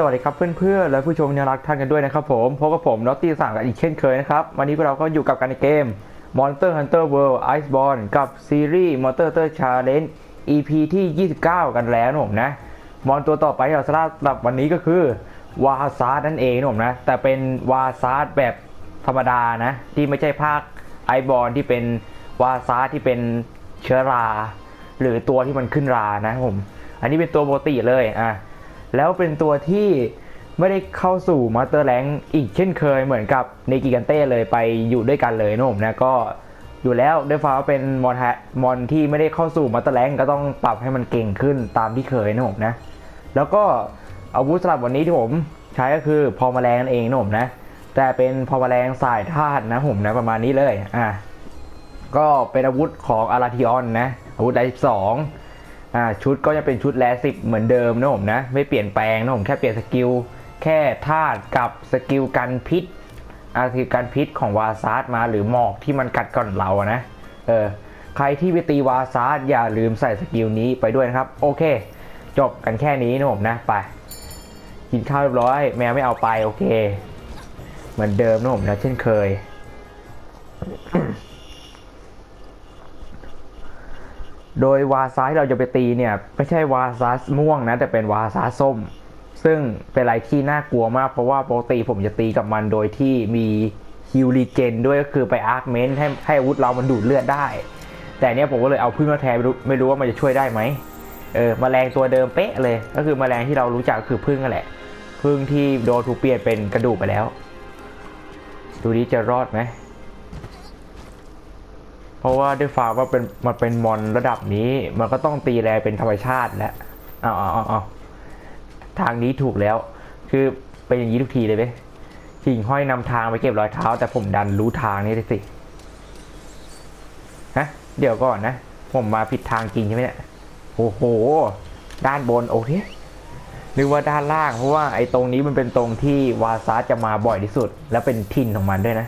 สวัสดีครับเพื่อนๆและผู้ชมที่รักท่านกันด้วยนะครับผมพบกับผมนอตตี้สั่งกันอีกเช่นเคยนะครับ วันนี้พวกเราก็อยู่กับกันในเกม Monster Hunter World Iceborne กับซีรีส์ Monster Hunter Challenge EP ที่ 29 กันแล้วนะผมนะ มอนตัวต่อไปเราสำหรับวันนี้ก็คือวาซาร์นั่นเองนะผมนะ แต่เป็นวาซาร์แบบธรรมดานะ ที่ไม่ใช่ภาคไอบอลที่เป็นวาซาร์ที่เป็นเชื้อรา หรือตัวที่มันขึ้นรานะผม อันนี้เป็นตัวปกติเลยอะ แล้วเป็นตัวที่ไม่ได้เข้าสู่มาสเตอร์แรงอีกเช่นเคยเหมือนกับในกิกันเต้เลยไปอยู่ด้วยกันเลยนะผมนะก็อยู่แล้วด้วยฟ้าว่าเป็นมอนมอนที่ไม่ได้เข้าสู่มาสเตอร์แรงก็ต้องปรับให้มันเก่งขึ้นตามที่เคยนะผมนะ แล้วก็อาวุธสำหรับวันนี้ที่ผมใช้ก็คือพอมแมลงนั่นเองนะผมนะ แต่เป็นพอมแมลงสายธาตุนะผมนะประมาณนี้เลยอะก็เป็นอาวุธของอาราธิออนนะอาวุธไดสอง อ่าชุดก็จะเป็นชุดแลสิบเหมือนเดิมนะผมนะไม่เปลี่ยนแปลงนะผมแค่เปลี่ยนสกิลแค่ธาตุกับสกิลกันพิษอาสกิลกันพิษของวาซาร์มาหรือหมอกที่มันกัดก่อนเราอะนะเออใครที่ไปตีวาซาร์อย่าลืมใส่สกิลนี้ไปด้วยนะครับ โอเค จบกันแค่นี้นะผมนะไปกินข้าวเรียบร้อย แมวไม่เอาไปโอเค เหมือนเดิมนะผมนะเช่นเคย โดยวาซาที่เราจะไปตีเนี่ยไม่ใช่วาซาม่วงนะแต่เป็นวาซาส้ม ซึ่งเป็นอะไรที่น่ากลัวมากเพราะว่าปกติผมจะตีกับมันโดยที่มีฮิวรีเจนด้วยก็คือไปอาร์คเมนให้ให้อาวุธเรามันดูดเลือดได้ แต่เนี้ยผมก็เลยเอาพึ่งมาแทนไม่รู้ว่ามันจะช่วยได้ไหมเออมแมลงตัวเดิมเป๊ะเลย ก็คือมแมลงที่เรารู้จักก็คือพึ่งนั่นแหละพึ่งที่โดนถูกเปลี่ยนเป็นกระดูกไปแล้ว ดูดิจะรอดไหม เพราะว่าด้วยฟามว่าเป็นมันเป็นมอนระดับนี้ มันก็ต้องตีแรงเป็นธรรมชาติแล้วเอาเอาเอาเอาทางนี้ถูกแล้ว คือเป็นอย่างนี้ทุกทีเลยไหมหิ่งห้อยนำทางไปเก็บรอยเท้า แต่ผมดันรู้ทางนี้เลยสิฮะเดี๋ยวก่อนนะ ผมมาผิดทางจริงใช่ไหมเนี่ยโอ้โห ด้านบนโอเคนึกว่าด้านล่างเพราะว่าไอ้ตรงนี้มันเป็นตรงที่วาซาจะมาบ่อยที่สุด แล้วเป็นทินของมันด้วยนะ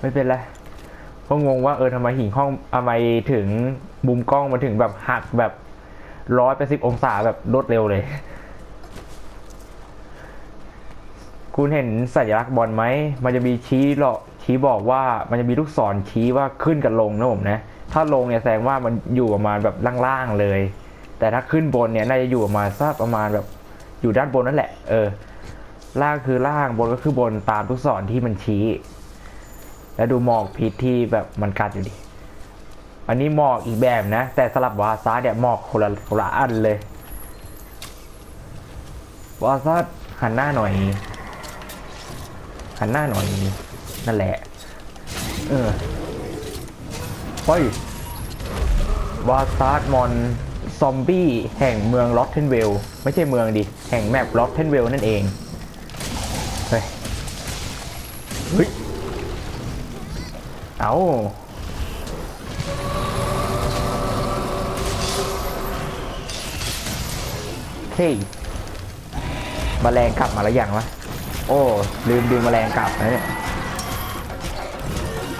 ไม่เป็นไร ก็งงว่าเออทำไมหิ่งห้องทำไมถึงมุมกล้องมันถึงแบบหักแบบร้อยแปดสิบองศาแบบรวดเร็วเลย คุณเห็นสัญลักษณ์บอลไหม มันจะมีชี้หรอกชี้บอกว่ามันจะมีลูกศรชี้ว่าขึ้นกับลงนะผมนะ ถ้าลงเนี่ยแสดงว่ามันอยู่ประมาณแบบล่างๆเลย แต่ถ้าขึ้นบนเนี่ยน่าจะอยู่ประมาณสักประมาณแบบอยู่ด้านบนนั่นแหละ เออ ล่างคือล่างบนก็คือบนตามลูกศรที่มันชี้ แล้วดูหมอกพิษที่แบบมันกัดอยู่ดิ อันนี้หมอกอีกแบบนะ แต่สลับวาซาเนี่ยหมอกคนละคนละอันเลยวาซาหันหน้าหน่อย หันหน้าหน่อย นั่นแหละ เออเฮ้ยวาซาดมอนซอมบี้แห่งเมืองลอตเทนเวลไม่ใช่เมืองดิ แห่งแมปลอตเทนเวลนั่นเอง เฮ้ย เฮ้ยเอาเฮ้ยมแมลงกลับมาแล้วยังวะ โอ้ ลืมดึงแมลงกลับนะเนี่ย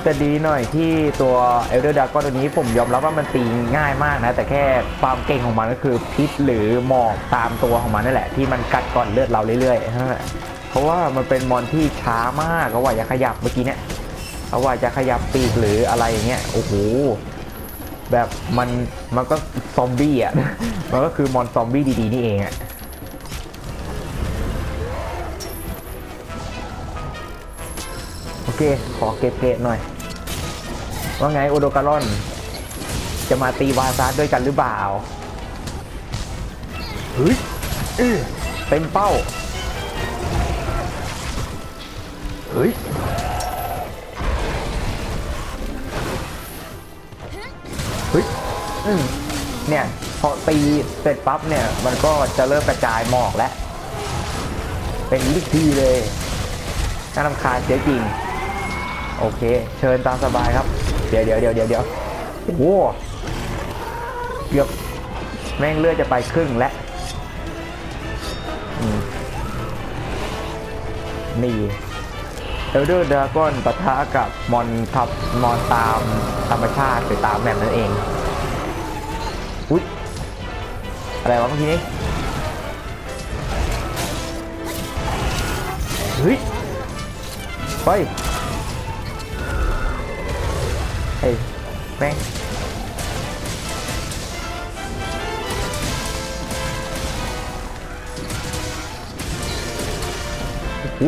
แต่ดีหน่อยที่ตัวเอลเดอร์ดากอนตัวนี้ผมยอมรับว่ามันตีง่ายมากนะ แต่แค่ความเก่งของมันก็คือพิษหรือหมอกตามตัวของมันนั่นแหละ ที่มันกัดก่อนเลือดเราเรื่อยๆเพราะว่ามันเป็นมอนที่ช้ามากก็ว่าอย่าขยับเมื่อกี้เนี่ย เขาว่าจะขยับปีกหรืออะไรอย่างเงี้ยโอ้โหแบบมันมันก็ซอมบี้อะ มันก็คือมอนซอมบี้ดีๆนี่เองอะโอเค ขอเก็บเกรดหน่อย ว่าไงโอโดการอน จะมาตีวาซาด้วยกันหรือเปล่าเฮ้ยอื้อเต็มเป้าเฮ้ย เฮ้ยอืมเนี่ยพอตีเสร็จปั๊บเนี่ย มันก็จะเริ่มกระจายหมอกแล้ว เป็นวิธีเลยน่ารำคาญเสียจริง โอเค เชิญตามสบายครับ เดี๋ยวเดี๋ยวเดี๋ยวเดี๋ยวเดี๋ยวโอ้โหเกือบแม่งเลือดจะไปครึ่งแล้วนี่ เอลเดอร์ดราก้อนปะทะกับมอนทับมอนตามธรรมชาติหรือตามแบบนั้นเองอุ๊ยอะไรวะเมื่อกี้นี้เฮ้ยไปเฮ้ยแม่งโอ้โห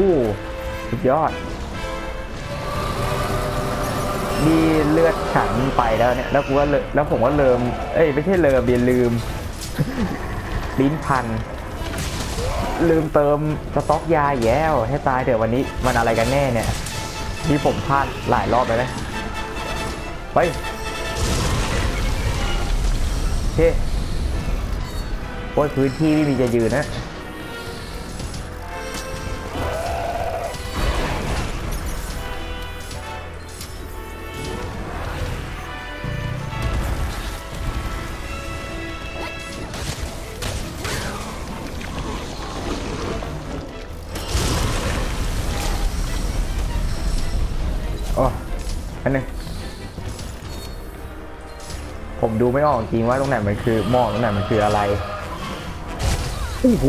สุดยอด นี่เลือดฉันไปแล้วเนี่ย แล้วกูว่าเลแล้วผมก็เลิมเอ้ยไม่ใช่เลิมเบียนลืม ลิ้นพัน ลืมเติมสต็อกยาแย่ให้ตายเดี๋ยววันนี้มันอะไรกันแน่เนี่ยที่ผมพลาดหลายรอบแล้วนะไปโอเคโอ้ยพื้นที่ไม่มีจะยืนนะ โอ้อันหนึงผมดูไม่ออกจริงว่าตรงไหนมันคือหมอกตรงไหนมันคืออะไรโอ้โห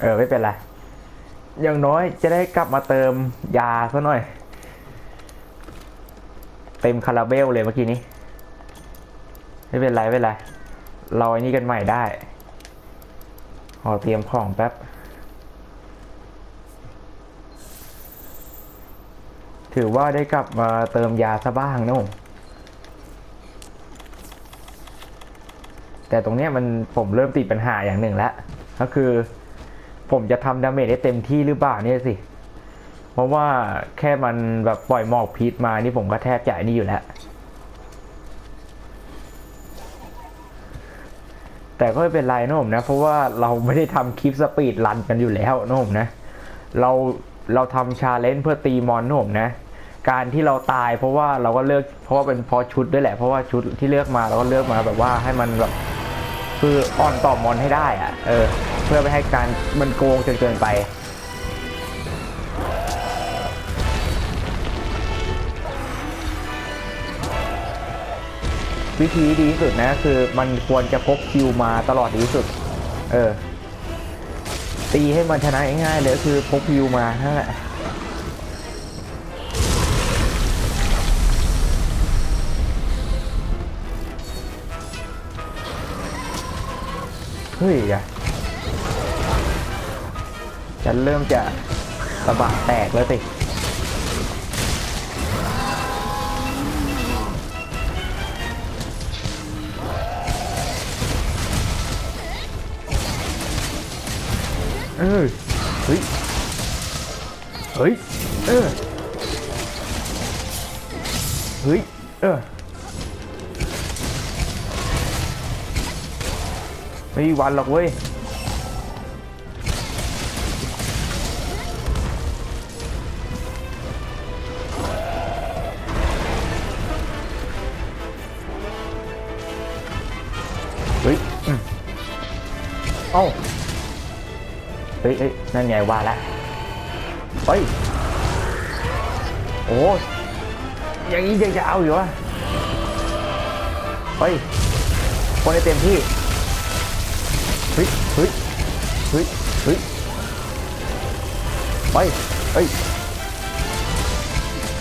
เออ ไม่เป็นไร อย่างน้อยจะได้กลับมาเติมยาซะหน่อย เต็มคาราเบลเลยเมื่อกี้นี้ ไม่เป็นไร ไม่เป็นไร เราไอ้นี่กันใหม่ได้ขอเตรียมของแป๊บ ถือว่าได้กลับมาเติมยาซะบ้างนะผมแต่ตรงเนี้ยมันผมเริ่มติดปัญหาอย่างหนึ่งแล้ว ก็คือ ผมจะทำดาเมจได้เต็มที่หรือเปล่าเนี่ยสิ เพราะว่าแค่มันแบบปล่อยหมอกพิษมานี่ผมก็แทบจะไอ้นี่อยู่แล้ว แต่ก็ไม่เป็นไรนะผมนะ เพราะว่าเราไม่ได้ทำคลิปสปีดรันกันอยู่แล้วนะผมนะ เราเราทำชาเลนจ์เพื่อตีมอนนะผมนะ การที่เราตายเพราะว่าเราก็เลือกเพราะว่าเป็นพอชุดด้วยแหละ เพราะว่าชุดที่เลือกมาเราก็เลือกมาแบบว่าให้มันแบบคืออ่อนต่อมอนให้ได้อะเออ เพื่อไม่ให้การมันโกงจนเกินไป วิธีดีที่สุดนะ คือมันควรจะพกคิวมาตลอดดีที่สุด เออ ตีให้มันชนะง่ายๆเลยคือพกคิวมานั่นแหละเฮ้ยอะฉันเริ่มจะระบาดแตกแล้วสิ เออ เฮ้ย เฮ้ย เออ เฮ้ย เออไม่มีวันหรอกเว้ย เฮ้ย เอ้า ฮ้ยเฮ้ยนั่นไงว่าแล้วเฮ้ยโอ้ยอย่างนี้ยังจะเอาอยู่วะเฮ้ยคนให้เต็มที่เฮ้ยเฮ้ยเฮ้ยเฮ้ยไปเฮ้ย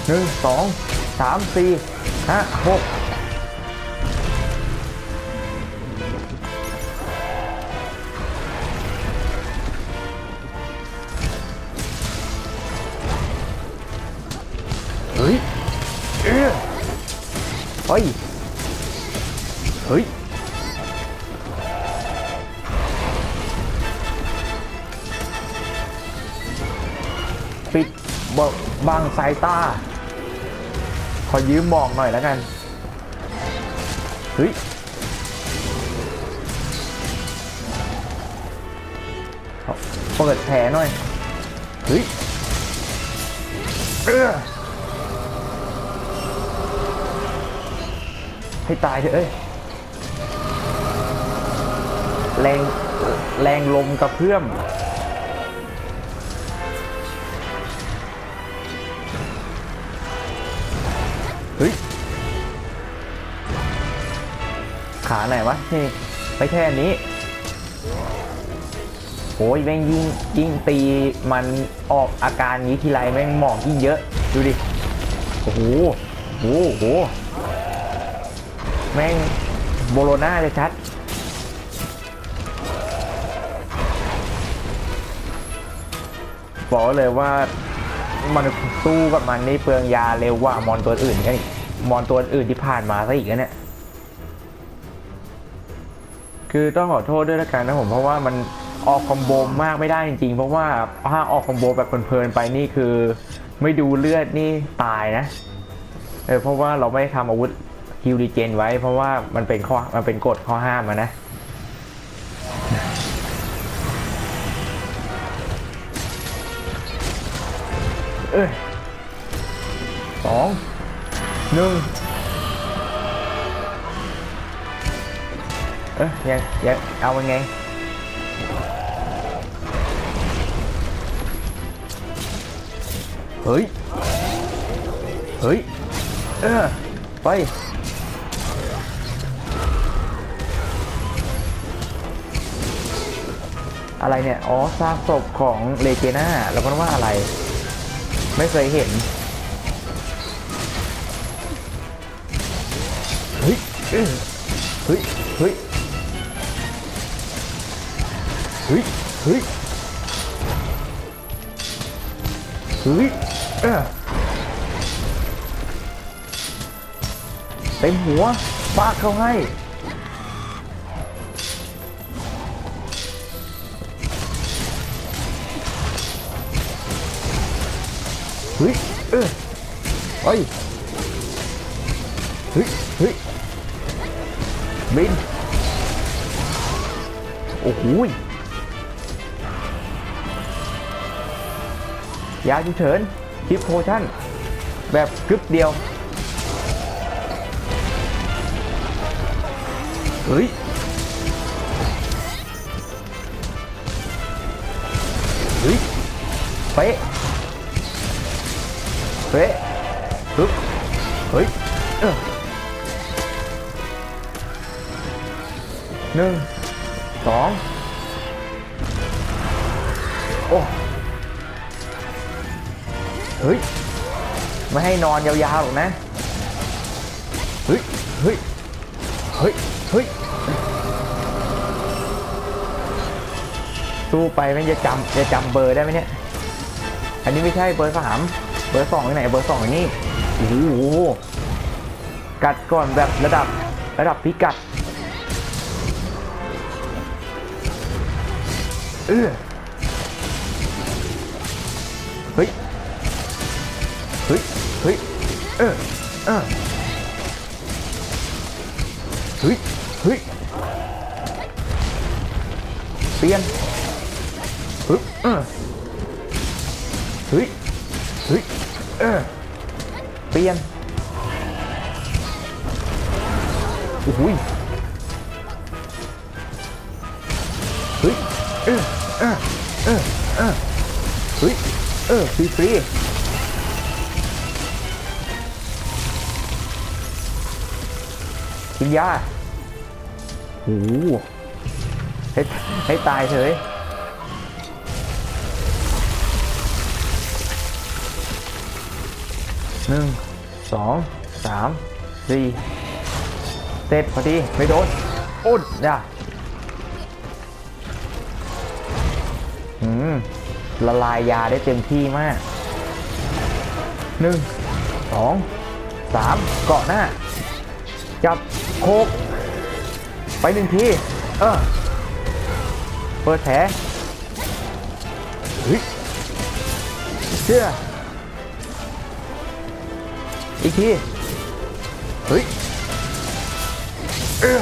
หนึ่งสองสามสี่ห้าหก เฮ้ย เฮ้ย ปิดบบังสายตา ขอยืมมองหน่อยแล้วกัน เฮ้ยเอาเปิดแผลหน่อย เฮ้ย เออ ให้ตายเถอะเอ้ยแรงแรงลมกระเพื่อมเฮ้ยขาไหนวะนี่ไม่ใช่นี้โอ้ยแม่งยิ่งยิ่งตีมันออกอาการนี้ทีไรแม่งหมอกยิ่งเยอะ ดูดิ โอ้โหโอ้โหโอ้โห แม่งโบโลน่าจะชัดบอกเลยว่ามันสู้กับมันนี่เปลืองยาเร็วกว่ามอนตัวอื่นไอ้มอนตัวอื่นที่ผ่านมาซะอีกนะเนี่ยคือต้องขอโทษด้วยละกันนะผมเพราะว่ามันออกคอมโบมากไม่ได้จริงๆ เพราะว่าถ้าออกคอมโบแบบเพลินๆไปนี่คือ ไม่ดูเลือดนี่ตายนะเออเพราะว่าเราไม่ได้ทำอาวุธ ฮิวรีเจนไว้เพราะว่ามันเป็นข้อมันเป็นกฎข้อห้ามนะเอ้ยสองหนึ่งเอ้ยยังยังเอายังไงเฮ้ย เฮ้ย เออ ไป อะไรเนี่ย อ๋อซากศพของเลเจน่าแล้วก็ว่าอะไร ไม่เคยเห็น เฮ้ย เฮ้ย เฮ้ย เฮ้ย เฮ้ย เฮ้ยเต็มหัวฟาดเข้าให้ เฮ้ยเออเฮ้ยเฮ้ยเฮ้ยบินโอ้โหยยาฉุกเฉินคลิปโพชั่น แบบกึบเดียวเฮ้ยเฮ้ยเป๊ะ เป๊ะปึ๊บเฮ้ยหนึ่งสองโอ้เฮ้ย ไม่ให้นอนยาวๆหรอกนะ เฮ้ย เฮ้ย เฮ้ย เฮ้ย สู้ไปแม่จะจำจะจำเบอร์ได้ไหมเนี่ย อันนี้ไม่ใช่เบอร์สาม บอร์สองที่ไหนเบอร์สองนี่โอ้โหกัดก่อนแบบระดับระดับพิกัดเออเฮ้ยเฮ้ยเฮ้ยเออเออเฮ้ยเฮ้ยเปลี่ยนปึ๊บเออ เฮ้ยเออเปลี่ยนโอ้โหเฮ้ยเออเออเออเออเฮ้ยเออฟรีฟรีกินยาโอ้โหให้ให้ตายเฉย หนึ่งสองสามสี่เสร็จพอดีไม่โดนอ้ยอย่าอืมละลายยาได้เต็มที่มากหนึ่งสองสามเกาะหน้า จับโคก ไปหนึ่งที เออ เปิดแผลเฮ้ยเชื่อ อีกที เฮ้ยเออ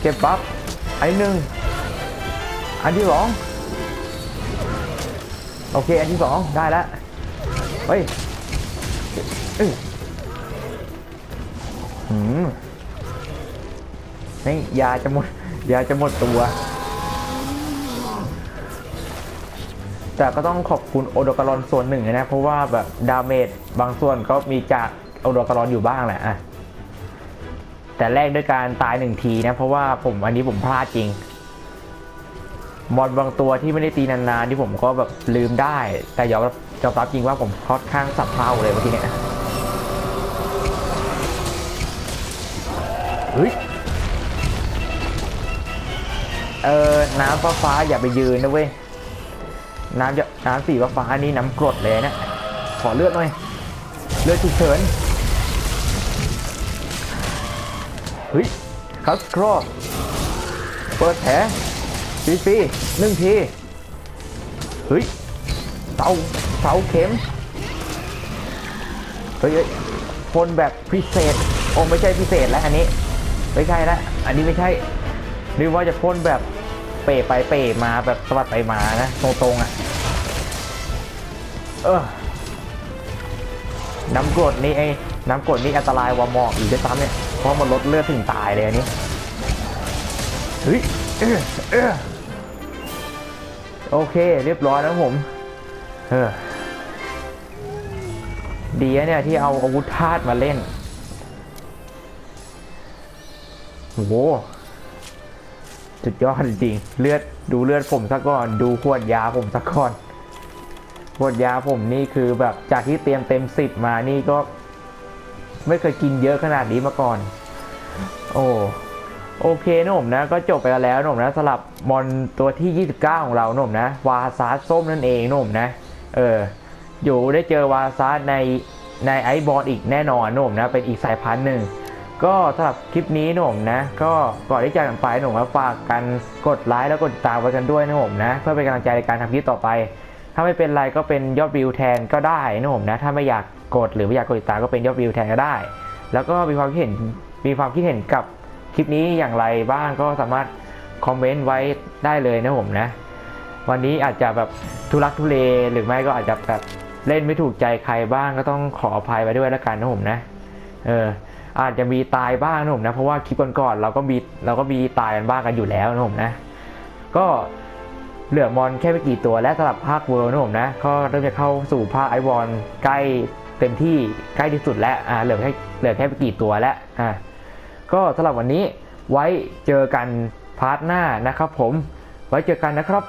เก็บปั๊บอันที่หนึ่งอันที่สองโอเค อันที่สองได้แล้ว เฮ้ยเออหืมนี่ยาจะหมด ยาจะหมดตัว แต่ก็ต้องขอบคุณโอโดการอนส่วนหนึ่งนะ เพราะว่าแบบดาเมจบางส่วนก็มีจากโอโดการอนอยู่บ้างแหละอะแต่แรกด้วยการตายหนึ่งทีนะ เพราะว่าผมอันนี้ผมพลาดจริง มอนบางตัวที่ไม่ได้ตีนานๆที่ผมก็แบบลืมได้ แต่ยอมรับยอมรับจริงว่าผมค่อนข้างสับเพร่าเลยเมื่อกี้เนี่ยเฮ้ยเออน้ำฟ้าฟ้าๆอย่าไปยืนนะเว้ย น้ำจะน้ำสีฟ้าฟ้าๆนี่น้ำกรดเลยนะขอเลือดหน่อย เลือดฉุกเฉินเฮ้ยคัสครอบเปิดแผลฟรีฟรีๆหนึ่งทีเฮ้ยเสาเสาเข็มเฮ้ยเฮ้ยพ่นแบบพิเศษโอ้ไม่ใช่พิเศษแล้วอันนี้ ไม่ใช่ล้วอันนี้ไม่ใช่นึกว่าจะพ่นแบบ เป๋ไปเป๋มาแบบสะบัดไปมานะตรงๆอะเออน้ำกรดนี่ไอ้น้ำกรดนี่อันตรายว่าหมอกอีกด้วยซ้ำเนี่ยเพราะมันลดเลือดถึงตายเลยอันนี้เฮ้ยเออเออโอเค เรียบร้อยแล้วผม เออดีเนี่ยที่เอาอาวุธธาตุมาเล่นโอ้โห สุดยอดจริงเลือดดูเลือดผมซะก่อน ดูขวดยาผมซะก่อนขวดยาผมนี่คือแบบจากที่เตรียมเต็มสิบมานี่ก็ ไม่เคยกินเยอะขนาดนี้มาก่อน โอ้โอเคนะผมนะ ก็จบไปแล้วนะผมนะสลับมอนตัวที่ 29 ของเรานะผมนะ วาซาส้มนั่นเองนะผมนะ เออ อยู่ได้เจอวาซาในในไอบอลอีกแน่นอนนะผมนะ เป็นอีกสายพันธุ์หนึ่ง ก็สำหรับคลิปนี้นะผมนะ ก็ก่อนที่จะกันไปนะผมนะฝากกันกดไลค์แล้วกดติดตามไว้กันด้วยนะผมนะ เพื่อเป็นกำลังใจในการทำคลิปต่อไป ถ้าไม่เป็นไรก็เป็นยอดวิวแทนก็ได้นะผมนะ ถ้าไม่อยากกดหรือไม่อยากกดติดตามก็เป็นยอดวิวแทนก็ได้ แล้วก็มีความคิดเห็นมีความคิดเห็นกับคลิปนี้อย่างไรบ้างก็สามารถคอมเมนต์ไว้ได้เลยนะผมนะ วันนี้อาจจะแบบทุลักทุเลหรือไม่ก็อาจจะแบบเล่นไม่ถูกใจใครบ้างก็ต้องขออภัยไว้ด้วยแล้วกันนะผมนะ เออ อาจจะมีตายบ้างนะผมนะเพราะว่าคลิปก่อนๆเราก็มีเราก็มีตายกันบ้างกันอยู่แล้วนะผมนะ ก็เหลือมอนแค่ไม่กี่ตัวและสำหรับภาคเวิร์นะผมนะก็เริ่มจะเข้าสู่ภาคไอวอนใกล้เต็มที่ใกล้ที่สุดแล้วอ่าเหลือแค่เหลือแค่ไม่กี่ตัวแล้วอ่าก็สำหรับวันนี้ไว้เจอกันพาร์ทหน้านะครับผม ไว้เจอกันนะครับ